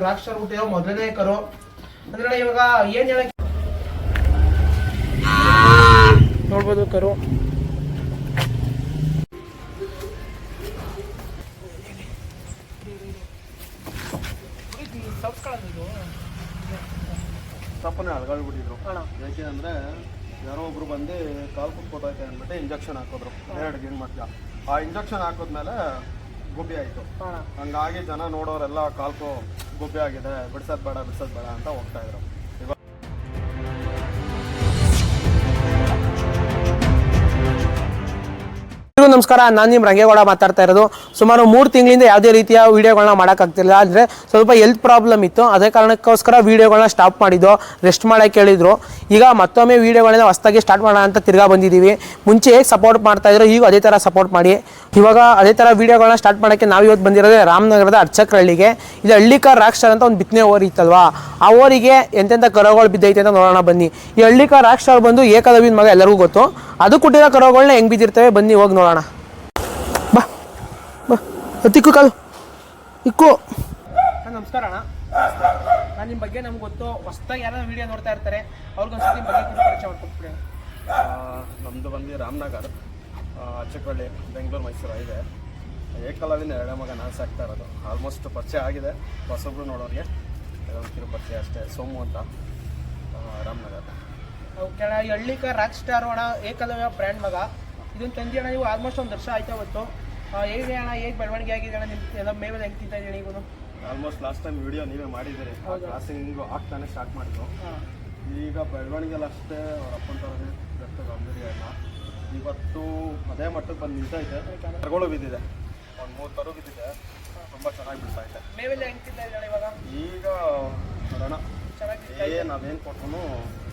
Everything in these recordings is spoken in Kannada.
ರಾಕ್ ಸ್ಟಾರ್ ಹುಟ್ಟಿದ ಮೊದಲನೇ ಕರು. ಅಂದ್ರೆ ಇವಾಗ ಏನ್ ಹೇಳಕ್ ನೋಡ್ಬೋದು ಕರು. ತಪ್ಪನೇ ಅಳ್ಗಾಡ್ಬಿಟ್ಟಿದ್ರು. ಯಾಕೆ ಅಂದ್ರೆ ಯಾರೋ ಒಬ್ರು ಬಂದು ಕಾಲು ಕುತ್ಕೋತೈತೆ ಅಂದ್ಬಿಟ್ಟು ಇಂಜೆಕ್ಷನ್ ಹಾಕಿದ್ರು. ಎರಡು ದಿನ ಮಧ್ಯ. ಆ ಇಂಜೆಕ್ಷನ್ ಹಾಕಿದ್ಮೇಲೆ ಗುಬ್ಬಿ ಆಯ್ತು. ಹಂಗಾಗಿ ಜನ ನೋಡೋರೆಲ್ಲ ಕಾಲ್ಕು ಗುಬ್ಬಿ ಆಗಿದೆ ಬಿಡ್ಸೋದ್ ಬೇಡ ಬಿಡ್ಸೋದ್ ಬೇಡ ಅಂತ ಹೋಗ್ತಾ ಇದ್ರು. ಎಲ್ರಿಗೂ ನಮಸ್ಕಾರ. ನಾನು ನಿಮ್ಮ ರಂಗೇಗೌಡ ಮಾತಾಡ್ತಾ ಇರೋದು. ಸುಮಾರು ಮೂರು ತಿಂಗಳಿಂದ ಯಾವುದೇ ರೀತಿಯ ವೀಡಿಯೋಗಳನ್ನ ಮಾಡೋಕ್ಕಾಗ್ತಿಲ್ಲ ಅಂದರೆ ಸ್ವಲ್ಪ ಹೆಲ್ತ್ ಪ್ರಾಬ್ಲಮ್ ಇತ್ತು. ಅದೇ ಕಾರಣಕ್ಕೋಸ್ಕರ ವೀಡಿಯೋಗಳನ್ನ ಸ್ಟಾಪ್ ಮಾಡಿದ್ದು. ರೆಸ್ಟ್ ಮಾಡೋಕ್ಕೆ ಹೇಳಿದ್ರು. ಈಗ ಮತ್ತೊಮ್ಮೆ ವೀಡಿಯೋಗಳನ್ನ ಹೊಸ್ದಾಗಿ ಸ್ಟಾರ್ಟ್ ಮಾಡೋಣ ಅಂತ ತಿರ್ಗಾ ಬಂದಿದ್ದೀವಿ. ಮುಂಚೆ ಹೇಗೆ ಸಪೋರ್ಟ್ ಮಾಡ್ತಾ ಇದ್ರು. ಈಗ ಅದೇ ಥರ ಸಪೋರ್ಟ್ ಮಾಡಿ. ಇವಾಗ ಅದೇ ಥರ ವೀಡಿಯೋಗಳನ್ನ ಸ್ಟಾರ್ಟ್ ಮಾಡೋಕ್ಕೆ ನಾವು ಇವತ್ತು ಬಂದಿರೋದೇ ರಾಮನಗರದ ಅರ್ಚಕ್ರಹಳ್ಳಿಗೆ ಇದು ಹಳ್ಳಿಕಾರ್ ರಾಕ್ಷರ್ ಅಂತ ಒಂದು ಬಿತ್ತನೆ ಓರಿ ಇತ್ತಲ್ವಾ? ಆ ಓರಿಗೆ ಎಂತೆಂಥ ಕರೋಗಳು ಬಿದ್ದೈತೆ ಅಂತ ನೋಡೋಣ ಬನ್ನಿ. ಈ ಹಳ್ಳಿಕಾರ್ ರಾಕ್ಷರ್ ಬಂದು ಏಕಲವಿನ ಮಗ ಎಲ್ಲರಿಗೂ ಗೊತ್ತು. ಅದು ಕೊಟ್ಟಿರೋ ಕರೋಗಳನ್ನ ಹೆಂಗೆ ಬಿದ್ದಿರ್ತವೆ? ಬನ್ನಿ, ಹೋಗಿ ನೋಡೋಣ. ತಿಕ್ಕು ಕಾಲು. ಇಕ್ಕು. ನಮಸ್ಕಾರ ಅಣ್ಣ. ನಾನು ನಿಮ್ಮ ಬಗ್ಗೆ ನಮ್ಗೆ ಗೊತ್ತು. ಹೊಸ್ದಾಗಿ ಯಾರೋ ವಿಡಿಯೋ ನೋಡ್ತಾ ಇರ್ತಾರೆ ಅವ್ರಿಗೊಂದ್ಸತಿ ನಿಮ್ಮ ಬಗ್ಗೆ ಕೂಡ ಪರಿಚಯ ಮಾಡ್ಕೊಟ್ಬಿಡಿ. ನಮ್ಮದು ಬಂದು ರಾಮನಗರ್. ಅಚ್ಚಕೊಳ್ಳಿ ಬೆಂಗಳೂರು ಮೈಸೂರು ಇದೆ ಏಕಲವಿನ ಎರಡೇ ಮಗ ನಾನು ಸಾಕ್ತಾ ಇರೋದು. ಆಲ್ಮೋಸ್ಟ್ ಪರಿಚಯ ಆಗಿದೆ. ಹೊಸಬ್ರು ನೋಡೋರಿಗೆ. ಒಂದು ಕಿರು ಪರಿಚಯ ಅಷ್ಟೇ. ಸೋಮು ಅಂತ ಆ, ರಾಮನಗರ್. ಕೆಳ ಈ ಹಳ್ಳಿಕ ರಾಕ್ ಸ್ಟಾರ್ ಅಣ್ಣ ಏಕಲವ್ಯ ಬ್ರ್ಯಾಂಡ್ ಮಗ. ಇದನ್ನು ತಂದಿ ಅಣ್ಣ ನೀವು ಆಲ್ಮೋಸ್ಟ್ ಒಂದು ವರ್ಷ ಆಯ್ತಾ ಇವತ್ತು ಆ, ಹೇಗೆ ಅಣ್ಣ? ಹೇಗೆ ಬೆಳವಣಿಗೆ ಆಗಿದೆ ಅಣ್ಣ ನಿಮ್ಮ ಎಲ್ಲ ಮೇವಲ್ಲಿ ಹೆಂಗೆ ತಿಂತಾ ಇದ್ದೀನಿ ಇವನು ಆಲ್ಮೋಸ್ಟ್ ಲಾಸ್ಟ್ ಟೈಮ್ ವಿಡಿಯೋ ನೀವೇ ಮಾಡಿದ್ದೀರಿ. ಕ್ಲಾಸಿಂಗು ಆಗ್ತಾನೆ ಸ್ಟಾರ್ಟ್ ಮಾಡಿದ್ರು ಈಗ ಬೆಳವಣಿಗೆಲ್ಲ ಅಷ್ಟೇ ಅವ್ರ ಅಪ್ಪನ ಥರನೇ ಇಲ್ಲ. ಇವತ್ತು ಅದೇ ಮಟ್ಟಕ್ಕೆ ಬಂದು ನಿಂತೈತೆ ತಗೊಳ್ಳೋ ಬಿದ್ದಿದೆ. ಒಂದು ಮೂರು ಕರು ಬಿದ್ದಿದೆ. ತುಂಬ ಚೆನ್ನಾಗಿ ಬಿಡ್ತಾ ಇದೆ ಮೇವೆಲ್ಲ ಹೆಂಗೆ ತಿಂತಾ ಇದ್ದಾಳೆ ಇವಾಗ? ಈಗ ನೋಡೋಣ. ಚೆನ್ನಾಗಿ ನಾವೇನು ಕೊಟ್ಟರು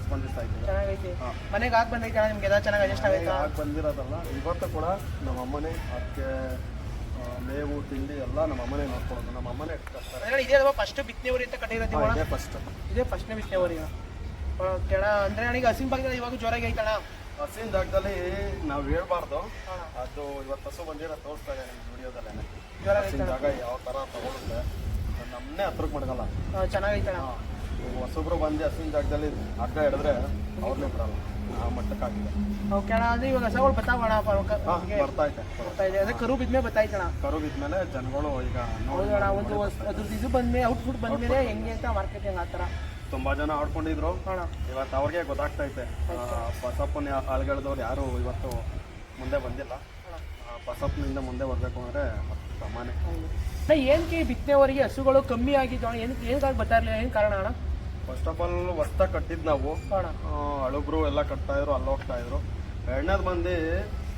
ಸ್ಪಂದಿಸ್ತಾ ಇದ್ದೀವಿ ಚೆನ್ನಾಗೈತಿ. ಹಾಂ. ಮನೆಗೆ ಆಗಿ ಬಂದೈತೆ ನಿಮಗೆ ನಿಮ್ಗೆ ಎಲ್ಲ ಚೆನ್ನಾಗಿ ಅಡ್ಜಸ್ಟ್ ಆಗೈತಾ ಆಗಿ ಬಂದಿರೋದಲ್ಲ ಇವತ್ತು ಕೂಡ ನಮ್ಮ ಅಮ್ಮನೇ ಅದಕ್ಕೆ ಮೇವು ತಿಂಡಿ ಎಲ್ಲ ನಮ್ಮ ಅಮ್ಮನೇ ನೋಡ್ಕೊಳ್ಳೋದು ನಮ್ಮ ಅಮ್ಮನೇ ಕಷ್ಟ ಅಂದ್ರೆ ಇದೇ ಅಲ್ವಾ ಫಸ್ಟ್ ಬಿತ್ತನೆವರಿ ಅಂತ ಕಟ್ಟಿರೋದು? ಇದೇ ಫಸ್ಟ್ ಇದೇ ಫಸ್ಟ್ನೇ ಬಿತ್ತನೆವರಿ ಕೆಳ ಅಂದ್ರೆ ನನಗೆ ಹಸಿನ ಭಾಗದಲ್ಲಿ ಇವಾಗ ಜೋರಾಗಿ ಐತಣ ಹಸಿನ ಜಾಗದಲ್ಲಿ ನಾವು ಹೇಳ್ಬಾರ್ದು. ಅದು ಇವತ್ತು ಹಸು ಬಂದಿರೋ ತೋರಿಸ್ತಾ ಇದೆ ನಿಮ್ಮ ವಿಡಿಯೋದಲ್ಲೇ ಜೋರಾಗಿ ಹಸಿನ ಜಾಗ ಯಾವ ಥರ ತಗೊಳುತ್ತೆ ನಮ್ಮನ್ನೇ ಹತ್ರಕ್ಕೆ ಮಡಗಲ್ಲ ಚೆನ್ನಾಗೈತಣ ಹೊಸಬ್ರು ಬಂದು ಹಸಿನ ಜಾಗದಲ್ಲಿ ಅಡ್ಡ ಹಿಡಿದ್ರೆ ಅವ್ರನ್ನೇ ಬಿಡಲ್ಲ. ಆ ಮಟ್ಟಕ್ಕಾಗಿದೆ ಓಕೆ ಅಣ್ಣ ಅಂದ್ರೆ ಇವಾಗ ಹಸಗಳು ಬತ್ತಾವಣ ಬರ್ತಾ ಐತೆ ಬರ್ತಾ ಇದೆ. ಅಂದ್ರೆ ಕರು ಬಿದ್ಮೇಲೆ ಬತ್ತಾಯ್ತಣ್ಣ ಕರು ಬಿದ್ಮೇಲೆ ಜನಗಳು ಈಗ ನೋಡಿ ಅಣ್ಣ ಒಂದು ಅದ್ರದ್ದು ಇದು ಬಂದ್ಮೇಲೆ ಔಟ್ಪುಟ್ ಬಂದ್ಮೇಲೆ ಹೆಂಗೆ ಅಂತ ಮಾರ್ಕೆಟಿಂಗ್ ಆ ಥರ. ತುಂಬಾ ಜನ ಆಡ್ಕೊಂಡಿದ್ರು. ಇವತ್ತು ಅವ್ರಿಗೆ ಗೊತ್ತಾಗ್ತೈತೆ ಬಸಪ್ಪನ ಆಳ್ಗಳದವ್ರು ಯಾರು ಇವತ್ತು ಮುಂದೆ ಬಂದಿಲ್ಲ. ಬಸಪ್ಪನಿಂದ ಮುಂದೆ ಬರಬೇಕು ಅಂದರೆ ಅಣ್ಣ ಏನಕ್ಕೆ ಬಿತ್ತನೆವರೆಗೆ ಹಸುಗಳು ಕಮ್ಮಿ ಆಗಿದ್ದು ಏನ್ ಏನಕ್ಕೆ ಏನಕ್ಕಾಗಿ ಬರ್ತಾ ಇರಲಿಲ್ಲ? ಏನು ಕಾರಣ ಅಣ್ಣ? ಫಸ್ಟ್ ಆಫ್ ಆಲ್ ಹೊಸ್ತ ಕಟ್ಟಿದ್ ನಾವು. ಹಳಬ್ರು ಎಲ್ಲ ಕಟ್ತಾ ಇದ್ರು ಅಲ್ಲಿ ಹೋಗ್ತಾ ಇದ್ರು. ಎರಡನೇದು ಬಂದು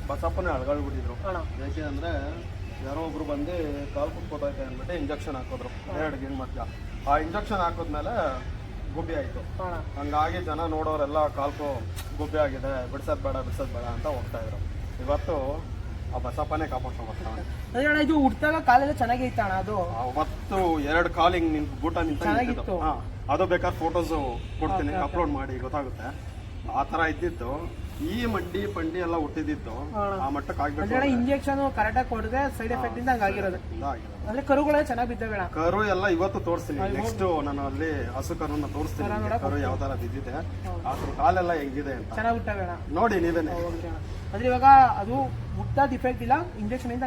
ಬಸಪ್ಪನೇ ಅಳ್ಗಳ್ಬಿಟ್ಟಿದ್ರು. ಕಣ ಏಕೆ ಅಂದರೆ ಯಾರೋ ಒಬ್ರು ಬಂದು ಕಾಲು ಕುತ್ಕೋತೈತೆ ಅಂದ್ಬಿಟ್ಟು ಇಂಜೆಕ್ಷನ್ ಹಾಕಿದ್ರು. ಎರಡು ಗಿಣ್ ಮಧ್ಯ. ಆ ಇಂಜೆಕ್ಷನ್ ಹಾಕಿದ್ಮೇಲೆ ಗುಬ್ಬಿ ಆಯ್ತು. ಹಂಗಾಗಿ ಜನ ನೋಡೋರೆಲ್ಲ ಕಾಲ್ಕು ಗುಬ್ಬಿ ಆಗಿದೆ ಬಿಡ್ಸೋದ್ ಬೇಡ ಬಿಡ್ಸೋದ್ ಬೇಡ ಅಂತ ಹೋಗ್ತಾ ಇದ್ರು. ಇವತ್ತು ಆ ಬಸಪ್ಪನೇ ಕಾಪಾಡ್ಕೊಂಡ್ ಬರ್ತಾನೆ. ಅದೇ ಅಣ್ಣ ಇದು ಹುಟ್ಟಾಗ ಕಾಲೆಲ್ಲ ಚೆನ್ನಾಗಿ ಐತೆ ಅಣ್ಣ ಅದು. ಅವತ್ತು ಎರಡು ಕಾಲ್ ಹಿಂಗ್ ನಿಂತು ಗೂಟ ನಿಂತ ಚೆನ್ನಾಗಿತ್ತು. ಹಾ ಅದು ಬೇಕಾದ್ರೆ ಫೋಟೋಸ್ ಕೊಡ್ತೀನಿ ಅಪ್ಲೋಡ್ ಮಾಡಿ ಗೊತ್ತಾಗುತ್ತೆ. ಆ ತರ ಇದ್ದಿತ್ತು. ಈ ಮಡ್ಡಿ ಪಂಡಿ ಎಲ್ಲ ಹುಟ್ಟಿದ್ದು ಆ ಮಟ್ಟಕ್ಕೆ ಅಂದ್ರೆ ಆಗ್ಬೇಕು ಅಣ್ಣ ಇಂಜೆಕ್ಷನ್ ಕರೆಕ್ಟಾಗಿ ಕೊಡಿದ್ರೆ ಸೈಡ್ ಎಫೆಕ್ಟ್ ಇಂದ ಹಂಗಾಗಿರೋದು ಆಗಿದೆ. ಅಂದ್ರೆ ಕರುಗಳೆಲ್ಲ ಚೆನ್ನಾಗಿ ಬಿದ್ದವೆ ಅಣ್ಣ. ಕರು ಎಲ್ಲ ಇವತ್ತು ತೋರಿಸ್ತೀನಿ. ನೆಕ್ಸ್ಟ್ ನಾನು ಅಲ್ಲಿ ಹಸು ಕರುನ ತೋರಿಸ್ತೀನಿ. ನಿಮ್ಗೆ. ಕರು ಯಾವ ತರ ಬಿದ್ದಿದೆ. ಅದ್ರ ಕಾಲೆಲ್ಲ ಹೆಂಗಿದೆ ಅಂತ. ಚೆನ್ನಾಗಿ ಬಿಟ್ಟವೆ ಅಣ್ಣ. ನೋಡಿ ನೀವೇನೆ. ಅಣ್ಣ. ಅಂದ್ರೆ ಇವಾಗ ಅದು ಮುಟ್ಟ ಡಿಫೆಕ್ಟ್ ಇಲ್ಲ ಇಂಜೆಕ್ಷನ್ ಇಂದ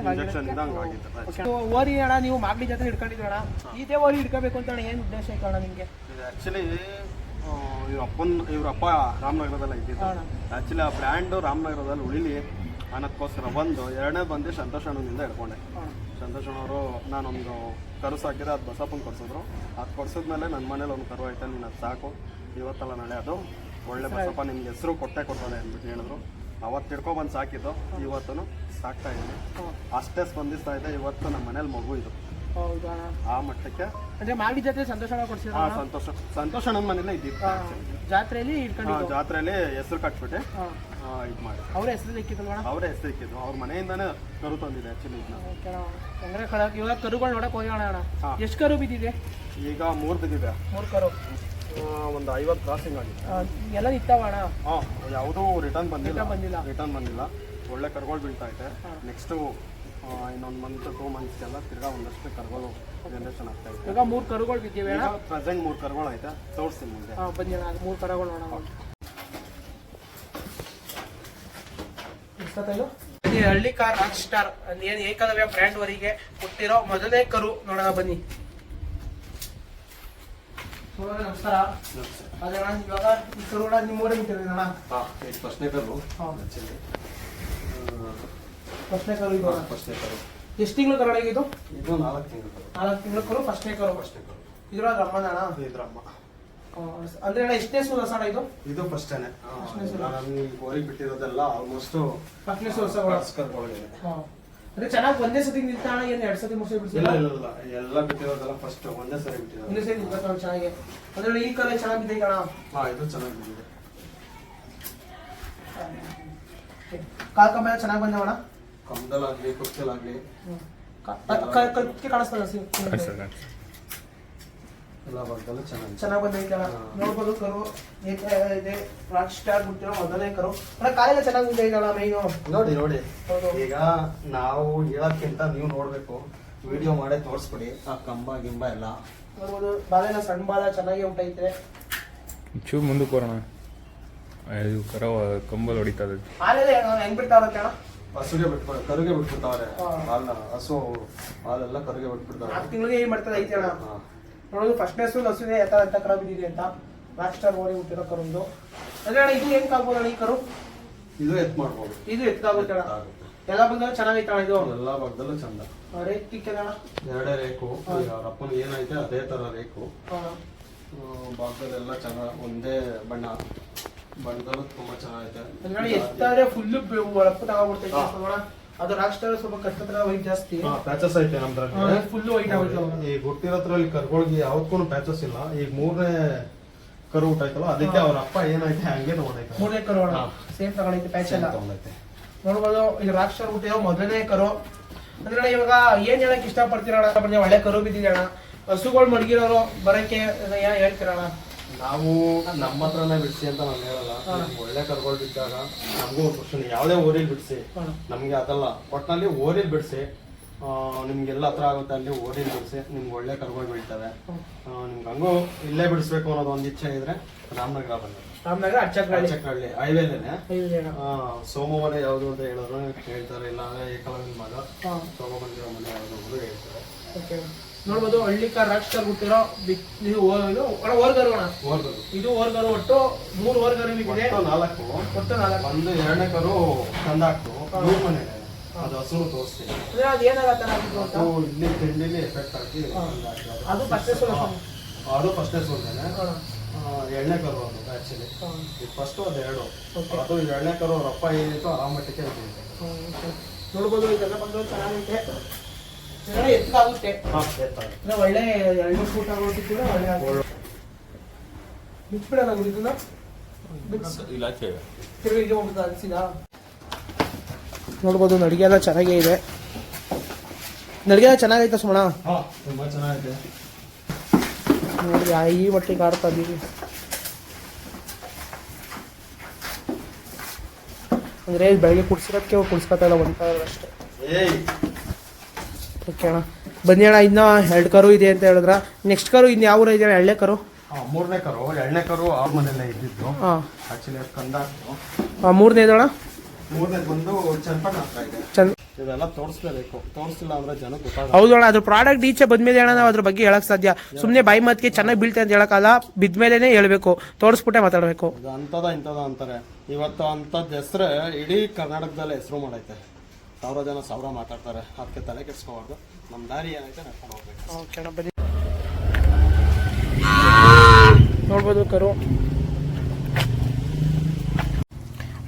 ಓರಿ ಅಣ್ಣ ನೀವು ಮಾಗಡಿ ಜೊತೆ ಹಿಡ್ಕೊಂಡಿದ್ರಣ ಅಣ್ಣ? ಇದೇ ಓರಿ ಹಿಡ್ಕೋಬೇಕು ಅಂತ ಏನು ಉದ್ದೇಶ ಐತೆ ಅಣ್ಣ ನಿಮಗೆ? ಇದು ಆಕ್ಚುಲಿ ಇವ್ರ ಅಪ್ಪನ್ ಇವ್ರ ಅಪ್ಪ ರಾಮನಗರದಲ್ಲ ಇದ್ದಿದ್ದು. ಆಕ್ಚುಲಿ ಆ ಬ್ರ್ಯಾಂಡು ರಾಮನಗರದಲ್ಲಿ ಉಳಿಲಿ ಅನ್ನೋದಕ್ಕೋಸ್ಕರ ಬಂದು ಎರಡನೇ ಬಂದು ಸಂತೋಷ್ ಅಣ್ಣನಿಂದ ಹಿಡ್ಕೊಂಡೆ. ಸಂತೋಷ ಅಣ್ಣವರು ನಾನೊಂದು ಕರು ಸಾಕಿದ್ರೆ ಅದು ಬಸಪ್ಪನ ಕೊಡ್ಸಿದ್ರು. ಅದು ಕೊಡ್ಸಿದ್ಮೇಲೆ ನನ್ನ ಮನೇಲಿ ಒಂದು ಕರು ಐತೆ ನೀನು ಅದು ಸಾಕು. ಇವತ್ತಲ್ಲ ನಾಳೆ ಅದು. ಒಳ್ಳೆ ಬಸಪ್ಪ ನಿಮ್ಗೆ ಹೆಸರು ಕೊಟ್ಟೆ ಕೊಡ್ತಾನೆ ಅಂದ್ಬಿಟ್ಟು ಹೇಳಿದ್ರು. ಅವತ್ತು ಹಿಡ್ಕೊಬಂದು ಸಾಕಿದ್ದು. ಇವತ್ತು ಸಾಕ್ತಾ ಇದ್ದೀನಿ. ಅಷ್ಟೇ ಸ್ಪಂದಿಸ್ತಾ ಇದೆ. ಇವತ್ತು ನಮ್ಮ ಮನೇಲಿ ಮಗು ಇದು. ಹೌದು? ಆ ಮಟ್ಟಕ್ಕೆ ಅಂದ್ರೆ ಮಾಗಡಿ ಜೊತೆ ಸಂತೋಷ ಕೊಡ್ಸಿದ್ರು ಸಂತೋಷ. ಸಂತೋಷ ಅಣ್ಣನ ಮನೇಲೆ ಇದ್ದಿತ್ತು ಜಾತ್ರೆಯಲ್ಲಿ ಜಾತ್ರೆಯಲ್ಲಿ ಹೆಸರು ಕಟ್ಬಿಟ್ಟೆ ಇದು ಮಾಡಿ ಅವ್ರ ಹೆಸರು ಇಕ್ಕಿದ್ರು ಅವರೇ ಹೆಸರು ಇಕ್ಕಿದ್ರು. ಅವ್ರ ಮನೆಯಿಂದಾನೇ ಕರು ತಂದಿದೆ ಆಕ್ಚುಲಿ ಇದನ್ನ ಅಂದ್ರೆ ಇವಾಗ ಕರುಗಳು ನೋಡಕ್ ಹೋಗೋಣ. ಎಷ್ಟು ಕರು ಬಿದ್ದಿದೆ? ಈಗ ಮೂರು ಬಿದ್ದಿದೆ. ಮೂರು ಕರು. ಒಂದು ಐವತ್ತು ಕ್ರಾಸಿಂಗ್ ಆಗಿದೆ. ಎಲ್ಲ ಅಣ್ಣ? ಹಾಂ ಯಾವುದೂ ರಿಟರ್ನ್ ಬಂದಿಲ್ಲ. ಬಂದಿಲ್ಲ. ರಿಟರ್ನ್ ಬಂದಿಲ್ಲ. ಒಳ್ಳೆ ಕರುಗಳು ಬೀಳ್ತಾ ಐತೆ. ನೆಕ್ಸ್ಟು ಇನ್ನೊಂದು ಮಂತ್ ಟೂ ಮಂತ್ಸ್ಗೆಲ್ಲ ತಿರ್ಗಾ ಒಂದಷ್ಟು ಕರ್ಗೋಳು ಜನರೇಷನ್ ಆಗ್ತಾ ಇದೆ. ಈಗ ಮೂರು ಕರುಗಳು ಬಿದ್ದೀವಿ ಅಣ್ಣ? ಪ್ರೆಸೆಂಟ್ ಮೂರು ಕರುಗಳು ಆಯ್ತಾ ತೋರಿಸ್ತೀನಿ ಮುಂದೆ ಹಾಂ ಬನ್ನಿ ಅಣ್ಣ ಅದು ಮೂರು ಕರುಗಳು ನೋಡೋಣ? ಬನ್ನಿ ಹಳ್ಳಿ ಕಾರ್ ರಾಕ್ ಸ್ಟಾರ್ ಏನು ಏಕಲವ್ಯ ಬ್ರ್ಯಾಂಡ್ ವರಿಗೆ ಕೊಟ್ಟಿರೋ ಮೊದಲನೇ ಕರು ನೋಡೋಣ ಬನ್ನಿ. ನಮಸ್ಕಾರ. ಅದೇ ಅಣ್ಣ ಇವಾಗ ಈ ನಿಮ್ಮೂರೇ ಬಿಟ್ಟಿರೋದು ಅಣ್ಣ ಹಾಂ ಇದು ಫಸ್ಟ್ನೇ ಕರು. ಹಾಂ ಫಸ್ಟ್ನೇ ಕರು ಇದು. ಫಸ್ಟ್ನೇ ಕರು. ಎಷ್ಟು ತಿಂಗಳು ಕರಡಾಗಿ ಇದು? ಇದು ನಾಲ್ಕು ತಿಂಗಳು ಕರು. ನಾಲ್ಕು ತಿಂಗಳು ಕರು ಫಸ್ಟ್ನೇ ಕರು. ಫಸ್ಟ್ನೇ ಕರು. ಇದ್ರೊಳಗೆ ಅಣ್ಣ? ಇದ್ರಮ್ಮ. ಅಂದ್ರೆ ಅಣ್ಣ ಎಷ್ಟನೇ ಸೂಲ ಅಣ್ಣ ಇದು? ಇದು ಫಸ್ಟೇನೆ ನಾನು. ನಾನು ಗೋರಿಗೆ ಬಿಟ್ಟಿರೋದೆಲ್ಲ ಆಲ್ಮೋಸ್ಟ್ ಫಸ್ಟ್ನೇ ಸೂಲ ಕರ್ಗಳಿದೆ ಅಂದ್ರೆ ಚೆನ್ನಾಗಿ ಒಂದೇ ಸತಿ ನಿಲ್ತಾಣ ಏನು ಎರಡ್ ಸತಿ ಮುಗಿಸಿ ಸತಿ ಇಲ್ಲ ಬಿಡ್ಸಿಲ್ಲ? ಇಲ್ಲ ಇಲ್ಲ ಎಲ್ಲ ಬಿಟ್ಟಿರೋದಲ್ಲ ಫಸ್ಟ್ ಒಂದೇ ಸರಿ ಬಿಟ್ಟಿರೋದು. ಒಂದೇ ಸತಿ ನಿಲ್ಬೇಕು ಚೆನ್ನಾಗಿ? ಅಂದ್ರೆ ಈ ಕಡೆ ಚೆನ್ನಾಗಿ ಬಿದ್ದೈತೆ ಕಣ. ಹಾ ಇದು ಚೆನ್ನಾಗಿ ಬಂದಿದೆ ಕಾಲ್ ಕಂಬ ಚೆನ್ನಾಗಿ ಬಂದವಣ ಕಮ್ದಲಾಗ್ಲಿ ಕುಚ್ಚಲಾಗ್ಲಿ ಕಲ್ಕಿ ಕಾಣಿಸ್ತದ. ಎಲ್ಲ ಭಾಗದಲ್ಲೂ ಚೆನ್ನಾಗಿ ಚೆನ್ನಾಗಿ ಬಂದೈತೆ ಅಣ್ಣ ನೋಡ್ಬೋದು ಕರು ಏಕ- ಇದೆ ರಾಕ್ ಸ್ಟಾರ್ ಬಿಟ್ಟಿರೋ ಮೊದಲನೇ ಕರು. ಅಣ್ಣ ಕಾಲೆಲ್ಲ ಚೆನ್ನಾಗಿ ಬಿದ್ದೈತೆ ಅಣ್ಣ ಮೈನು ನೋಡಿ ನೋಡಿ. ಈಗ ನಾವು ಹೇಳೋಕ್ಕಿಂತ ನೀವು ನೋಡಬೇಕು. ವಿಡಿಯೋ ಮಾಡೇ ತೋರಿಸ್ಬಿಡಿ. ಆ ಕಂಬ ಗಿಂಬ ಎಲ್ಲ. ನೋಡ್ಬೋದು ಬಾಲೆಲ್ಲ ಸಣ್ಣ ಬಾಲ ಚೆನ್ನಾಗಿ ಉಂಟೈತೆ ಚೂರು ಮುಂದಕ್ಕೆ ಬರೋಣ ಇದು ಕರ ಕಂಬಲ್ ಹೊಡಿತದೆ ಹಾಲೆಲ್ಲ ಹೆಂಗ್ ಬಿಡ್ತಾ ಇರುತ್ತೆ ಅಣ್ಣ ಹಸುಗೆ ಬಿಟ್ಬಿಡ ಕರುಗೆ ಬಿಟ್ಬಿಡ್ತಾವ್ರೆ. ಹಾ. ಹಾಲ್ನ ಹಸು ಹಾಲೆಲ್ಲ ಕರುಗೆ ಬಿಟ್ಬಿಡ್ತಾವೆ ನಾಲ್ಕು ತಿಂಗಳಿಗೆ ಏನ್ ಮಾಡ್ತಾರೆ ಐತೆ ಅಣ್ಣ. ನೋಡೋದು ಫಸ್ಟ್ ಡೇಸ್ ಹಸುವೆ ಎತ್ತ ಎಂಥ ಕರ ಬಿದ್ದಿದೆ ಅಂತ ರಾಕ್ ಸ್ಟಾರ್ ಓಡಿ ಹುಟ್ಟಿರೋ ಕರುಂದು. ಅಂದ್ರೆ ಅಣ್ಣ ಇದು ಹೆಂಗ್ ಆಗ್ಬೋದು ಅಣ್ಣ ಈ ಕರು? ಇದು ಎತ್ ಮಾಡ್ಬೋದು. ಇದು ಎತ್ತಾಗುತ್ತೆ ಅಣ್ಣ. ಎಲ್ಲ ಬಂದಾಗ ಚೆನ್ನಾಗೈತೆ ಅಣ್ಣ ಇದು? ಎಲ್ಲ ಭಾಗದಲ್ಲೂ ಚಂದ. ರೇಟ್ ಎರಡೇ ರೇಕು. ಅವ್ರ ಅಪ್ಪನ ಏನೈತೆ ಅದೇ ತರ ರೇಕು. ಭಾಗದಲ್ಲೆಲ್ಲ ಚೆನ್ನಾಗಿ ಒಂದೇ ಬಣ್ಣ. ಬಣ್ಣದಲ್ಲೂ ತುಂಬಾ ಚೆನ್ನಾಗೈತೆ. ಎತ್ತಾದ್ರೆ ಫುಲ್ಲು ಒಳಪ್ಪು ತಗೊಂಡ್ಬಿಡ್ತೈತೆ ನೋಡ ಅದು ರಾಕ್ ಸ್ಟಾರ್ ಸ್ವಲ್ಪ ಕಷ್ಟದ ವೈಟ್ ಜಾಸ್ತಿ. ಪ್ಯಾಚಸ್ ಐತೆ ನಮ್ದ್ರಲ್ಲಿ ಫುಲ್ ವೈಟ್ ಆಗುತ್ತೆ. ಈಗ ಹುಟ್ಟಿರೋದ್ರಲ್ಲಿ ಕರ್ಗಳಿಗೆ ಯಾವತ್ತೂ ಪ್ಯಾಚಸ್ ಇಲ್ಲ. ಈಗ ಮೂರನೇ ಕರು ಊಟಾಯ್ತಲ್ಲ ಅದಕ್ಕೆ ಅವ್ರ ಅಪ್ಪ ಏನಾಯ್ತೆ ಹಂಗೆ ತಗೊಂಡೈತೆ ಮೂರನೇ ಕರು. ಸೇಮ್ ತಗೊಂಡೈತೆ ಪ್ಯಾಚ್ ಎಲ್ಲ. ತಗೊಂಡೈತೆ ನೋಡ್ಬೋದು ಈಗ ರಾಕ್ ಸ್ಟಾರ್ ಹುಟ್ಟಿರೋ ಮೊದಲನೇ ಕರು. ಅಂದ್ರೆ ಇವಾಗ ಏನ್ ಹೇಳಕ್ ಇಷ್ಟಪಡ್ತೀರ ಅಣ್ಣ ಬರ್ತೀನಿ, ಒಳ್ಳೆ ಕರು ಬಿದ್ದಿದೆ ಅಣ್ಣ ಹಸುಗಳು ಮಡಗಿರೋರು ಬರಕ್ಕೆ ಏನ್ ಹೇಳ್ತೀರ ಅಣ್ಣ ನಾವು ನಮ್ಮ ಹತ್ರನೇ ಬಿಡಿಸಿ ಅಂತ ನಾನು ಹೇಳಲ್ಲ. ನಿಮ್ಗೆ ಒಳ್ಳೆ ಕರ್ಗಳು ಬಿದ್ದಾಗ ನಮಗೂ ಒಂದು ಕ್ವಶನ್ ಯಾವುದೇ ಊರಿಗೆ ಬಿಡಿಸಿ. ನಮಗೆ ಅದಲ್ಲ. ಒಟ್ಟಿನಲ್ಲಿ ಓರಿಲ್ ಬಿಡಿಸಿ. ನಿಮ್ಗೆಲ್ಲ ಹತ್ರ ಆಗುತ್ತೆ ಅಲ್ಲಿ ಓರಿಲ್ ಬಿಡಿಸಿ. ನಿಮ್ಗೆ ಒಳ್ಳೆ ಕರ್ಗಳು ಬೀಳ್ತವೆ. ನಿಮ್ಗೆ ಹಂಗೂ ಇಲ್ಲೇ ಬಿಡಿಸ್ಬೇಕು ಅನ್ನೋದು ಒಂದು ಇಚ್ಛೆ ಇದ್ರೆ ರಾಮನಗರ ಬಂದ ರಾಮನಗರ ಅಚ್ಚಕ್ರಳ್ಳಿ ಚಕ್ರಹಳ್ಳಿ ಹೈವೇಲೇನೆ. ಸೋಮವಾರ ಯಾವುದು ಅಂತ ಹೇಳಿದ್ರು ಹೇಳ್ತಾರೆ. ಇಲ್ಲ ಅಂದ್ರೆ ಏಕಲವ್ಯನ ಮಗ. ಸೋಮವಾರ ಮನೆ ಯಾವುದು ಅಂತ ಹೇಳ್ತಾರೆ. ಓಕೆ. ನೋಡ್ಬೋದು ಹಳ್ಳಿಕಾರ್ ರಾಕ್ ಸ್ಟಾರ್ ಹುಟ್ಟಿರೋ ಇದು ಇದು ಓರ್ಗರು ಇದು ಓರ್ಗರು ಒಟ್ಟು ಮೂರು ಓರ್ಗರು ಒಟ್ಟು ನಾಲ್ಕು. ಒಟ್ಟು ನಾಲ್ಕು. ಒಂದು ಎರಡನೇ ಕರು ತಂದಾಕ್ತು ಮೂರ್ ಮನೆ. ಅದು ಹಸುರು ತೋರಿಸ್ತೀನಿ. ಅಂದ್ರೆ ಅದು ಏನಾಗತ್ತೆ ಅದು ಇಲ್ಲಿ ತಿಂಡಿಲಿ ಎಫೆಕ್ಟ್ ಆಗಿ. ಅದು ಫಸ್ಟ್ ಸಲ. ಅದು ಫಸ್ಟೇ ಸೋಲ್ದೇನೆ ಅಣ್ಣ ಎಣ್ಣೆ ಕರು ಅದು ಆಕ್ಚುಲಿ ಫಸ್ಟು ಇದು ಅದು ಎರಡು. ಅದು ಎಣ್ಣೆ ಕರು ರಪ್ಪ ಅಪ್ಪ ಏನಿತ್ತು ಆ ಮಟ್ಟಕ್ಕೆ. ನೋಡ್ಬೋದು ಇದೆಲ್ಲ ಬಂದು ಚೆನ್ನಾಗೈತೆ. ಎತ್ತಾಗುತ್ತೆ ಒಳ್ಳೆ ಎರಡು ಫೂಟ್ ಆಗೋದು ಕೂಡ ಒಳ್ಳೆ. ಬಿಟ್ಬಿಡೋಣ ಇದನ್ನ. ತಿರುಗಿ ಇಲ್ಲಿ ಹೋಗ್ಬಿಟ್ಟು ಅನ್ಸಿದ? ನೋಡ್ಬೋದು ನಡಿಗೆ ಎಲ್ಲ ಚೆನ್ನಾಗೇ ಇದೆ. ನಡಿಗೆ ಎಲ್ಲ ಚೆನ್ನಾಗೈತೆ ಸುಮಣ ಹಾ, ತುಂಬಾ ಚೆನ್ನಾಗಿದೆ ನೋಡಿ ಆ ಈ ಮಟ್ಟಿಗೆ ಆಡ್ತಾ ಇದೀವಿ. ಅಂದ್ರೆ ಬೆಳಗ್ಗೆ ಕುಡ್ಸಿರೋದಕ್ಕೆ ಕುಡ್ಸ್ಕೊತಾ ಇಲ್ಲ ಒಂದು ಅಷ್ಟೇ. ಏಯ್ ಓಕೆ ಅಣ್ಣ ಬನ್ನಿ ಅಣ್ಣ ಇನ್ನ ಎರಡು ಕರು ಇದೆ ಅಂತ ಹೇಳಿದ್ರ. ನೆಕ್ಸ್ಟ್ ಕರು ಇನ್ನು ಯಾವ ಊರ ಇದೆ ಅಣ್ಣ? ಎಳ್ಳೆ ಕರು? ಹಾ, ಮೂರನೇ ಕರು. ಎರಡನೇ ಕರು ಆ ಮನೆಯಲ್ಲೇ ಇದ್ದಿದ್ದು. ಹಾಂ ಆಕ್ಚುಲಿ ಅದು ಕಂದಾಕ್ತು ಮೂರನೇ ಅಣ್ಣ? ಮೂರನೇ ಬಂದು ಹತ್ರ ಇದೆ. ಚಂದ ಇದೆಲ್ಲ ತೋರಿಸ್ಲೇಬೇಕು. ತೋರಿಸಿಲ್ಲ ಅಂದ್ರೆ ಜನಕ್ಕೆ ಗೊತ್ತಾಗ ಹೌದು ಅಣ್ಣ ಅದ್ರ ಪ್ರಾಡಕ್ಟ್ ಈಚೆ ಬಂದ್ಮೇಲೆ ಅಣ್ಣ ನಾವು ಅದ್ರ ಬಗ್ಗೆ ಹೇಳಕ್ ಸಾಧ್ಯ. ಸುಮ್ಮನೆ ಬಾಯಿ ಮಾತಿಗೆ ಚೆನ್ನಾಗಿ ಬೀಳ್ತೆ ಅಂತ ಹೇಳಕ್ಕಲ್ಲ ಬಿದ್ಮೇಲೆ ಹೇಳ್ಬೇಕು. ತೋರಿಸ್ಬಿಟ್ಟೆ ಮಾತಾಡಬೇಕು. ಅಂತದ ಇಂಥದ ಅಂತಾರೆ. ಇವತ್ತು ಅಂಥದ್ದು ಹೆಸ್ರೆ ಇಡೀ ಕರ್ನಾಟಕದಲ್ಲಿ ಹೆಸರು ಮಾಡೈತೆ. ಸಾವಿರ ಜನ ಸಾವಿರ ಮಾತಾಡ್ತಾರೆ. ಅದಕ್ಕೆ ತಲೆ ಕೆಡ್ಸ್ಕೋಬಾರ್ದು. ನಮ್ಮ ದಾರಿ ಏನೈತೆ ನಡ್ಕೊಂಡು ಹೋಗ್ಬೇಕು. ಓಕೆ ಅಣ್ಣ ಬನ್ನಿ. ನೋಡ್ಬೋದು ಕರು.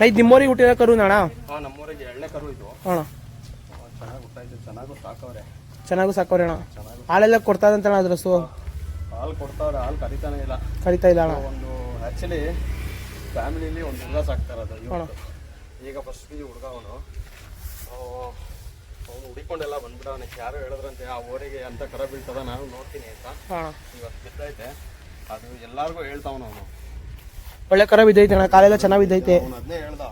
ಇದು ನಿಮ್ಮೂರಿಗೆ ಹುಟ್ಟಿದ ಕರು ಅಣ್ಣ ಹಾಂ ನಮ್ಮೂರಿಗೆ ಎರಡನೇ ಕರು ಇದು. ಅಣ್ಣ ಚೆನ್ನಾಗಿ ಹುಟ್ಟಾಯ್ತು ಚೆನ್ನಾಗೂ ಸಾಕವ್ರೆ. ಚೆನ್ನಾಗೂ ಸಾಕವ್ರೆ ಅಣ್ಣ. ಹಾಲೆಲ್ಲ ಕೊಡ್ತಾದಂತ ಅಣ್ಣ ಅದ್ರ ಸು ಹಾಲು ಕೊಡ್ತಾವ್ರೆ ಹಾಲು ಕರಿತಾನೆ ಇಲ್ಲ. ಕರಿತಾ ಇಲ್ಲ ಅಣ್ಣ. ಒಂದು ಆ್ಯಕ್ಚುಲಿ ಫ್ಯಾಮಿಲಿಲಿ ಒಂದು ಹುಡುಗ ಸಾಕ್ತಾರೆ ಅದು. ಅಣ್ಣ. ಈಗ ಫಸ್ಟ್ ಹುಡುಗ ಅವನು. ಹುಡಿಕೊಂಡೆಲ್ಲ ಬಂದ್ಬಿಡವನೆ. ಯಾರು ಹೇಳಿದ್ರಂತೆ ಆ ಊರಿಗೆ ಅಂತ ಕರ ಬೀಳ್ತದ ನಾನು ನೋಡ್ತೀನಿ ಅಂತ. ಇವತ್ತು ಬಿದ್ದೈತೆ. ಅದು ಎಲ್ಲಾರ್ಗು ಹೇಳ್ತಾವ್ ಅವನು. ಒಳ್ಳೆ ಕರ ಬಿದ್ದೈತೆ ಅಣ್ಣ ಕಾಲೆಲ್ಲ ಚೆನ್ನಾಗಿ ಬಿದ್ದೈತೆ. ಅದನ್ನೇ ಹೇಳ್ದ.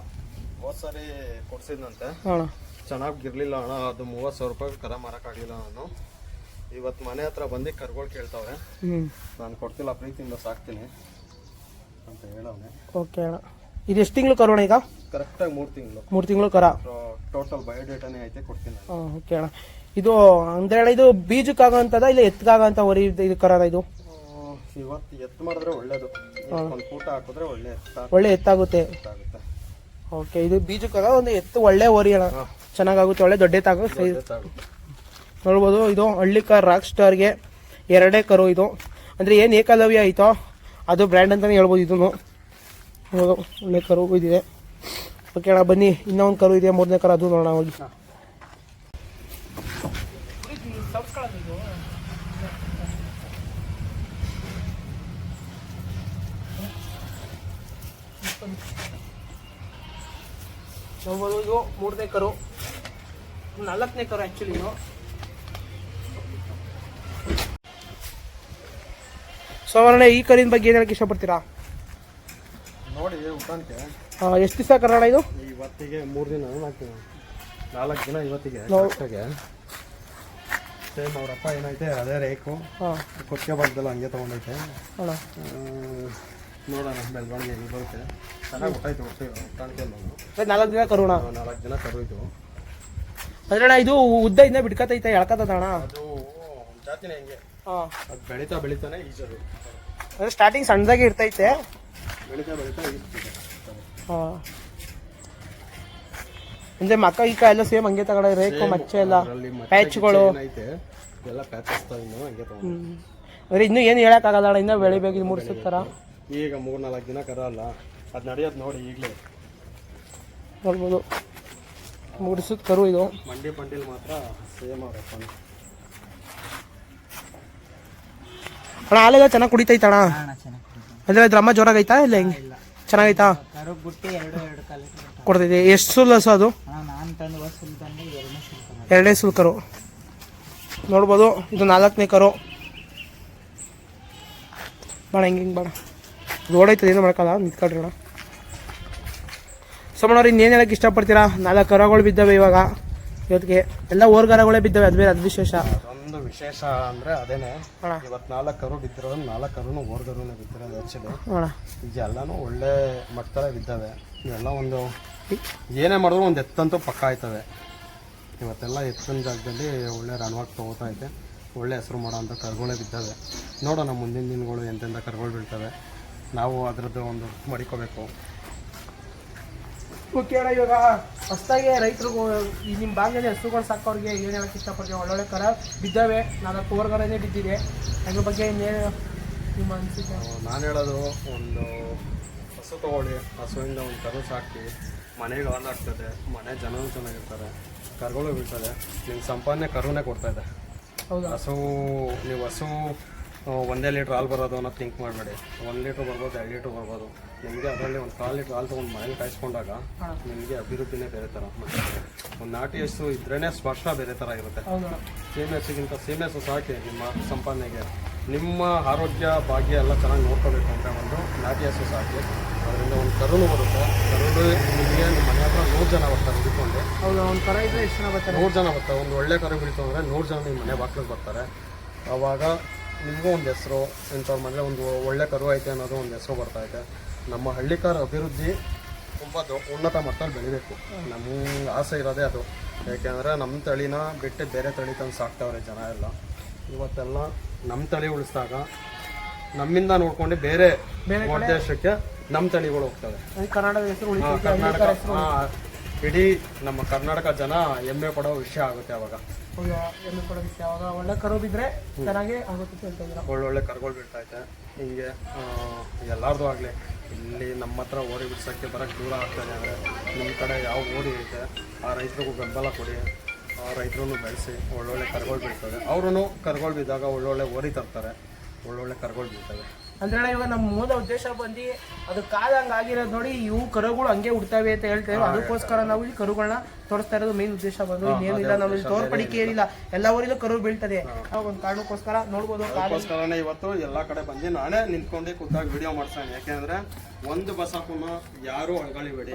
ಹೋದ್ ಸರಿ ಕೊಡ್ಸಿದ್ನಂತೆ. ಅಣ್ಣ ಚೆನ್ನಾಗಿ ಗಿರ್ಲಿಲ್ಲ ಅಣ್ಣ ಅದು ಮೂವತ್ತು ಸಾವಿರ ರೂಪಾಯಿ ಕರ ಮಾರಕ್ಕಾಗಲಿಲ್ಲ ನಾನು ಇವತ್ತು ಮನೆ ಹತ್ರ ಬಂದು ಕರ್ಗಳು ಕೇಳ್ತಾವೆ ನಾನು ಕೊಡ್ತಿಲ್ಲ ಪ್ರೀತಿಯಿಂದ ಸಾಕ್ತೀನಿ ಅಂತ ಹೇಳವನೆ. ಓಕೆ ಅಣ್ಣ. ಇದು ಎಷ್ಟು ತಿಂಗಳು ಕರೋಣ ಈಗ? ಕರೆಕ್ಟಾಗಿ ಮೂರು ತಿಂಗಳು. ಮೂರು ತಿಂಗಳು ಕರ? ಟೋಟಲ್ ಬಯೋಡೇಟಾನೇ ಐತೆ ಕೊಡ್ತೀನಿ ನಾನು. ಹಾಂ ಓಕೆ ಅಣ್ಣ. ಇದು ಅಂದ್ರೆ ಅಣ್ಣ ಇದು ಬೀಜಕ್ಕಾಗಂತದ ಇಲ್ಲ ಎತ್ಕಾಗಂತ ವರಿ ಇದು ಇದು ಕರ ಇದು? ಆ, ಇವತ್ತು ಎತ್ತು ಮಾಡಿದ್ರೆ ಒಳ್ಳೇದು. ಒಂದು ಊಟ ಹಾಕಿದ್ರೆ ಒಳ್ಳೆ ಎತ್ತ ಒಳ್ಳೆ ಎತ್ತಾಗುತ್ತೆ. ಆಗುತ್ತೆ ಓಕೆ ಇದು ಬೀಜಕ್ಕಾಗ ಒಂದು ಎತ್ತು ಒಳ್ಳೆ ವರಿ ಅಣ್ಣ. ಚೆನ್ನಾಗಾಗುತ್ತೆ ಒಳ್ಳೆ ದೊಡ್ಡ ಎತ್ತಾಗ. ಸೈಜ್ ನೋಡ್ಬೋದು ಇದು ಹಳ್ಳಿ ಕಾರ್ ರಾಕ್ ಸ್ಟಾರ್ಗೆ ಎರಡೇ ಕರು ಇದು. ಅಂದರೆ ಏನು ಏಕಲವ್ಯ ಐತೋ ಅದು ಬ್ರ್ಯಾಂಡ್ ಅಂತಲೇ ಹೇಳ್ಬೋದು ಇದನ್ನು. ನೋಡು ಒಳ್ಳೆ ಕರು ಇದಿದೆ ಓಕೆ ಅಣ್ಣ ಬನ್ನಿ ಇನ್ನೂ ಒಂದು ಕರು ಇದೆ ಮೂರನೇ ಕರು ಅದು ನೋಡೋಣ ಹೋಗಿ. ನೋಡ್ಬೋದು ಇದು ಮೂರನೇ ಕರು. ನಾಲ್ಕನೇ ಕರು ಆ್ಯಕ್ಚುಲಿ ಇದು. ಸೊ ಈ ಕರಿನ ಬಗ್ಗೆ ಏನು ಹೇಳಕ್ಕೆ ಇಷ್ಟಪಡ್ತೀರಾ? ಎಷ್ಟು ದಿವಸ ಕನ್ನಡ ಇದು? ಇವತ್ತಿಗೆ ಮೂರು ದಿನ ಹಾಕ್ತೀನಿ ನಾಲ್ಕು ದಿನ ಇವತ್ತಿಗೆ ಸೇಮ್ ಅವರಪ್ಪ ಏನೈತೆ ಅದೇ ರೇಕು. ಕೊಟ್ಟಿಗೆ ಭಾಗದಲ್ಲ ಹಂಗೆ ತೊಗೊಂಡೈತೆ. ನೋಡೋಣ ಬೆಳವಣಿಗೆ ಹೆಂಗೆ ಬರುತ್ತೆ. ಚೆನ್ನಾಗಿ ಗೊತ್ತಾಯ್ತು ಅದೇ ನಾಲ್ಕು ದಿನ ಕರೋಣ. ನಾಲ್ಕು ದಿನ ಕರೋಯ್ತು. ಅದ್ರಣ ಇದು ಉದ್ದ ಇಂದ ಬಿಡ್ಕತೈತೆ ಎಳ್ಕತ್ತದ ಅಣ್ಣ? ಅದು ಜಾತಿನೇ ಹೆಂಗೆ. ಅದು ಬೆಳೀತಾ ಬೆಳೀತಾನೆ ಈಜದು. ಸ್ಟಾರ್ಟಿಂಗ್ ಸಣ್ಣದಾಗಿ ಇರ್ತೈತೆ. ಬೆಳೀತಾ ಬೆಳೀತಾ ಈಜ್ತಿದೆ ಹಾಂ. ಅಂದ್ರೆ ಮಕ್ಕ ಈಕ ಎಲ್ಲ ಸೇಮ್ ಹಂಗೆ ತಗೊಂಡ ರೇಖು ಮಚ್ಚೆ ಎಲ್ಲ ಪ್ಯಾಚ್ಗಳು. ಏನೈತೆ? ಎಲ್ಲ ಪ್ಯಾಚಸ್ ಇನ್ನು ಹಂಗೆ ತೊಗೊಂಡು ಅಂದ್ರೆ ಇನ್ನೂ ಏನು ಹೇಳಕ್ಕಾಗಲ್ಲ ಅಣ್ಣ ಇನ್ನೂ ಬೆಳಿಬೇಕು ಇದು ಮೂರು ಥರ ಈಗ ಮೂರು ನಾಲ್ಕು ದಿನ ಕರಲ್ಲ ಅದು ನಡೆಯೋದು ನೋಡಿ ಈಗಲೇ. ನೋಡ್ಬೋದು. ಮೂಡಿಸಿದ ಕರು ಇದು. ಮಂಡಿ ಬಂಡಿಲ್ ಮಾತ್ರ ಸೇಮ್ ಅವ್ರಪ್ಪ ಅಣ್ಣ ಹಾಲೆಲ್ಲ ಚೆನ್ನಾಗಿ ಕುಡಿತೈತ ಅಣ್ಣ ಅಂದ್ರೆ ಅದ್ರ ಅಮ್ಮ ಜೋರಾಗೈತಾ ಇಲ್ಲ ಹೆಂಗೆ? ಚೆನ್ನಾಗೈತಾ? ಕೊಡ್ತೈತೆ ಎಷ್ಟು ಸುಲ್ ಹಸು ಅದು? ಎರಡೇ ನಾನು ತಂದು ಒಂದು ಸುಲ್ ಎರಡನೇ ಸುಲ್ ತಂದೆ ಎರಡನೇ ಸುಲ್ ಕರು ನೋಡ್ಬೋದು ಇದು ನಾಲ್ಕನೇ ಕರು. ಬೇಡ ಹೆಂಗೆ ಹಿಂಗೆ ಬೇಡ. ಓಡೈತದೆ ಏನು ಮಾಡ್ಕಲ್ಲ ನಿಂತ್ಕೊಳ್ರಿ ಸೋಮಣ್ಣವ್ರು ಇನ್ನೇನು ಹೇಳಕ್ಕೆ ಇಷ್ಟಪಡ್ತೀರಾ? ನಾಲ್ಕು ಕರಗಳು ಬಿದ್ದಾವೆ ಇವಾಗ. ಇವತ್ತಿಗೆ ಎಲ್ಲ ಓರ್ಗರಗಳೇ ಬಿದ್ದಾವೆ ಅದು ಬೇರೆ ಅದು ವಿಶೇಷ. ಅದೊಂದು ವಿಶೇಷ ಅಂದ್ರೆ ಅದೇನೆ ಇವತ್ತು ನಾಲ್ಕು ಕರು ಬಿದ್ದಿರೋದು ನಾಲ್ಕು ಕರುನು ಓರ್ದರು ಬಿದ್ದಿರೋದು ಆ್ಯಕ್ಚುಲಿ ಅಣ್ಣ. ಈಗ ಎಲ್ಲಾನು ಒಳ್ಳೆ ಮಟ್ಟದಲ್ಲೇ ಬಿದ್ದಾವೆ. ಇವೆಲ್ಲ ಒಂದು ಏನೇ ಮಾಡಿದ್ರು ಒಂದು ಎತ್ತಂತೂ ಪಕ್ಕ ಆಯ್ತವೆ. ಇವತ್ತೆಲ್ಲ ಎತ್ತಿನ ಜಾಗದಲ್ಲಿ ಒಳ್ಳೆ ರಣವಾಗಿ ತಗೋತಾ ಐತೆ ಒಳ್ಳೆ ಹೆಸರು ಮಾಡೋ ಅಂಥ ಕರುಗಳೇ ಬಿದ್ದಾವೆ. ನೋಡೋಣ ಮುಂದಿನ ದಿನಗಳು ಎಂತೆಂಥ ಕರುಗಳು ಬೀಳ್ತವೆ. ನಾವು ಅದರದ್ದು ಒಂದು ಮಡಿಕೋಬೇಕು. ಇವಾಗ ಹೊಸ್ದಾಗಿ ರೈತರಿಗೂ ಈ ನಿಮ್ಮ ಭಾಗದಲ್ಲಿ ಹಸುಗಳು ಸಾಕೋರಿಗೆ ಏನು ಹೇಳಕ್ಕೆ ಇಷ್ಟಪಡ್ತೀವಿ ಒಳ್ಳೊಳ್ಳೆ ಕರ ಬಿದ್ದಾವೆ. ನಾಲ್ಕು ಓರ್ಗರನೇ ಬಿದ್ದಿದೆ. ಅದ್ರ ಬಗ್ಗೆ ಇನ್ನೇನು ನಿಮ್ಮ ಅನಿಸಿಕೆ? ನಾನು ಹೇಳೋದು ಒಂದು ಹಸು ತೊಗೊಳ್ಳಿ. ಹಸುವಿಂದ ಒಂದು ಕರು ಸಾಕಿ ಮನೆಗೆ ಹಾಲು ಆಗ್ತದೆ. ಮನೆ ಜನರು ಚೆನ್ನಾಗಿರ್ತಾರೆ. ಕರುಗಳು ಬೀಳ್ತದೆ. ನಿಮ್ಮ ಸಂಪಾದನೆ ಕರುನೇ ಕೊಡ್ತಾ ಇದೆ. ಹೌದು? ಹಸು ನೀವು ಹಸು ಒಂದೇ ಲೀಟ್ರ್ ಹಾಲು ಬರೋದು ಅನ್ನೋದು ಥಿಂಕ್ ಮಾಡಬೇಡಿ. ಒಂದು ಲೀಟ್ರ್ ಬರ್ಬೋದು ಎರಡು ಲೀಟ್ರ್ ಬರ್ಬೋದು. ನಿಮಗೆ ಅದರಲ್ಲಿ ಒಂದು ಕಾಲು ಹಾಲು ತೊಗೊಂಡು ಮನೇಲಿ ಕಾಯಿಸ್ಕೊಂಡಾಗ ನಿಮಗೆ ಅಭಿವೃದ್ಧಿನೇ ಬೇರೆ ಥರ. ಒಂದು ನಾಟಿ ಹಸು ಇದ್ರೇ ಸ್ಪರ್ಶ ಬೇರೆ ಥರ ಇರುತ್ತೆ. ಸೀಮೆ ಹಸುಗಿಂತ ಸೀಮೆ ಹಸು ಸಾಕಿ ನಿಮ್ಮ ಸಂಪಾದನೆಗೆ. ನಿಮ್ಮ ಆರೋಗ್ಯ ಭಾಗ್ಯ ಎಲ್ಲ ಚೆನ್ನಾಗಿ ನೋಡ್ಕೋಬೇಕು ಅಂದರೆ ಒಂದು ನಾಟಿ ಹಸು ಸಾಕಿ. ಅದರಿಂದ ಒಂದು ಕರುಳು ಬರುತ್ತೆ. ಕರುಳು ನಿಮಗೆ ನಿಮ್ಮ ಮನೆ ಹತ್ರ ನೂರು ಜನ ಬರ್ತಾರೆ ಹುಡ್ಕೊಂಡು ಒಂದು ಕರ ಇದ್ರೆ ಎಷ್ಟು ಜನ ಬರ್ತಾರೆ? ನೂರು ಜನ ಬರ್ತಾರೆ. ಒಂದು ಒಳ್ಳೆ ಕರು ಬೀಳ್ತು ಅಂದರೆ ನೂರು ಜನ ನಿಮ್ಮ ಮನೆ ಬಾಕ್ಲಿಗೆ ಬರ್ತಾರೆ. ಆವಾಗ ನಿಮಗೂ ಒಂದು ಹೆಸರು ಇಂಥವ್ರ ಮನೆ ಒಂದು ಒಳ್ಳೆ ಕರು ಐತೆ ಅನ್ನೋದು ಒಂದು ಹೆಸರು ಬರ್ತಾ ಐತೆ ನಮ್ಮ ಹಳ್ಳಿಕಾರ ಅಭಿವೃದ್ಧಿ ತುಂಬ ಉನ್ನತ ಮಟ್ಟದಲ್ಲಿ ಬೆಳಿಬೇಕು. ನಮ್ಗೆ ಆಸೆ ಇರೋದೇ ಅದು. ಯಾಕೆಂದರೆ ನಮ್ಮ ತಳಿನ ಬಿಟ್ಟು ಬೇರೆ ತಳಿ ತಂದು ಸಾಕ್ತವ್ರೆ ಜನ ಎಲ್ಲ. ಇವತ್ತೆಲ್ಲ ನಮ್ಮ ತಳಿ ಉಳಿಸಿದಾಗ ನಮ್ಮಿಂದ ನೋಡ್ಕೊಂಡು ಬೇರೆ ದೇಶಕ್ಕೆ ನಮ್ಮ ತಳಿಗಳು ಹೋಗ್ತವೆ. ಕರ್ನಾಟಕ. ಇಡೀ ನಮ್ಮ ಕರ್ನಾಟಕ ಜನ ಹೆಮ್ಮೆ ಪಡೋ ವಿಷಯ ಆಗುತ್ತೆ ಅವಾಗ. ವಿಷಯ ಅವಾಗ ಒಳ್ಳೆ ಕರು ಬಿದ್ದರೆ ಚೆನ್ನಾಗಿ ಆಗುತ್ತೆ ಅಂತ ಒಳ್ಳೊಳ್ಳೆ ಕರುಗಳು ಬಿಡ್ತಾ ಐತೆ ಹಿಂಗೆ ಎಲ್ಲಾರ್ದು ಆಗಲಿ. ಇಲ್ಲಿ ನಮ್ಮ ಹತ್ರ ಓಡಿ ಬಿಡ್ಸೋಕ್ಕೆ ಬರೋಕ್ಕೆ ದೂರ ಆಗ್ತದೆ ಅಂದರೆ ನಿಮ್ಮ ಕಡೆ ಯಾವ ಓಡಿ ಐತೆ, ಆ ರೈತರಿಗೂ ಬೆಂಬಲ ಕೊಡಿ, ಆ ರೈತರೂ ಬೆಳೆಸಿ, ಒಳ್ಳೊಳ್ಳೆ ಕರ್ಗಳು ಬೀಳ್ತವೆ ಅವರೂ ಕರ್ಗಳು ಬಿದ್ದಾಗ ಒಳ್ಳೊಳ್ಳೆ ಓರಿ ತರ್ತಾರೆ, ಒಳ್ಳೊಳ್ಳೆ ಕರ್ಗಳು ಬೀಳ್ತವೆ ಅಂದ್ರೆ ಇವಾಗ ನಮ್ಮ ಮೂಲ ಉದ್ದೇಶ ಬಂದು ಅದು ಕಾದಂಗೆ ಆಗಿರೋದು ನೋಡಿ ಇವು ಕರುಗಳು ಹಂಗೆ ಹುಡ್ತಾವೆ ಅಂತ ಹೇಳ್ತೇವೆ ಅದಕ್ಕೋಸ್ಕರ ನಾವು ಈ ಕರುಗಳನ್ನ ತೋರಿಸ್ತಾ ಇರೋದು ಮೇನ್ ಉದ್ದೇಶ ಬಂದು ಏನಿಲ್ಲ ಇಲ್ಲಿ ತೋರ್ಪಡಿಕೆ ಏನಿಲ್ಲ. ಎಲ್ಲ ಊರಿಲ್ಲೂ ಕರು ಬೀಳ್ತದೆ. ಒಂದು ಕಾರಣಕ್ಕೋಸ್ಕರ ನೋಡ್ಬೋದು ಅದಕ್ಕೋಸ್ಕರನೇ ಇವತ್ತು ಎಲ್ಲ ಕಡೆ ಬಂದು ನಾನೇ ನಿಂತ್ಕೊಂಡು ಕೂತಾಗ ವಿಡಿಯೋ ಮಾಡ್ಸೋಣ. ಯಾಕೆಂದ್ರೆ ಒಂದು ಬಸಪ್ಪನ ಯಾರು ಅಳ್ಗಳಿಬೇಡಿ.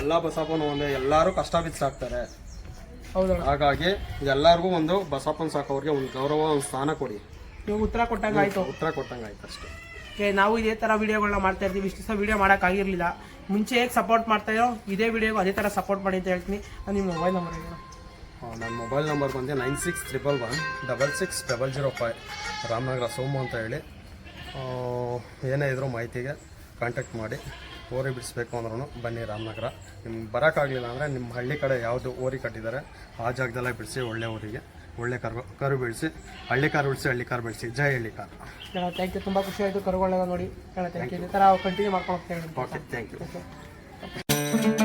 ಎಲ್ಲ ಬಸಪ್ಪನ ಒಂದೇ ಎಲ್ಲರೂ ಕಷ್ಟ ಬಿದ್ದು ಸಾಕ್ತಾರೆ ಹೌದಣ್ಣ ಹಾಗಾಗಿ ಎಲ್ಲರಿಗೂ ಒಂದು ಬಸಪ್ಪನ ಸಾಕೋರಿಗೆ ಒಂದು ಗೌರವ ಒಂದು ಸ್ಥಾನ ಕೊಡಿ. ನೀವು ಉತ್ತರ ಕೊಟ್ಟಂಗೆ ಆಯಿತು. ಉತ್ತರ ಕೊಟ್ಟಂಗೆ ಆಯ್ತು ಅಷ್ಟೇ. ಓಕೆ ನಾವು ಇದೇ ಥರ ವಿಡಿಯೋಗಳನ್ನ ಮಾಡ್ತಾ ಇರ್ತೀವಿ. ಇಷ್ಟು ದಿವಸ ವಿಡಿಯೋ ಮಾಡೋಕ್ಕಾಗಿರಲಿಲ್ಲ. ಮುಂಚೆ ಹೇಗೆ ಸಪೋರ್ಟ್ ಮಾಡ್ತಾ ಇರೋ ಇದೇ ವಿಡಿಯೋಗೂ ಅದೇ ಥರ ಸಪೋರ್ಟ್ ಮಾಡಿ ಅಂತ ಹೇಳ್ತೀನಿ. ನಾನು ನಿಮ್ಮ ಮೊಬೈಲ್ ನಂಬರ್ ಹೇಳಿ. ನನ್ನ ಮೊಬೈಲ್ ನಂಬರ್ ಬಂದು nine six triple one double six double zero five. Ramanagara Somu ಅಂತ ಹೇಳಿ. ಏನೇ ಇದ್ರೂ ಮಾಹಿತಿಗೆ ಕಾಂಟ್ಯಾಕ್ಟ್ ಮಾಡಿ. ಓರಿ ಬಿಡಿಸ್ಬೇಕು ಅಂದ್ರೂ ಬನ್ನಿ ರಾಮನಗರ. ನಿಮ್ಗೆ ಬರೋಕ್ಕಾಗಲಿಲ್ಲ ಅಂದರೆ ನಿಮ್ಮ ಹಳ್ಳಿ ಕಡೆ ಯಾವುದು ಓರಿ ಕಟ್ಟಿದ್ದಾರೆ ಆ ಜಾಗದಲ್ಲೇ ಬಿಡಿಸಿ ಒಳ್ಳೆ ಊರಿಗೆ. ಒಳ್ಳೆ ಕರು ಕರು ಬೆಳೆಸಿ ಹಳ್ಳಿ ಕಾರು ಉಳಿಸಿ ಹಳ್ಳಿ ಕಾರು ಬೆಳೆಸಿ. ಜೈ ಹಳ್ಳಿ ಕಾರು. ಥ್ಯಾಂಕ್ ಯು ತುಂಬ ಖುಷಿ ಆಯಿತು ಕರುಗಳನ್ನ ನೋಡಿ. ಥ್ಯಾಂಕ್ ಯು ಈ ಥರ ಕಂಟಿನ್ಯೂ ಮಾಡ್ಕೊಂಡು ಹೋಗ್ತೇವೆ ಥ್ಯಾಂಕ್ ಯು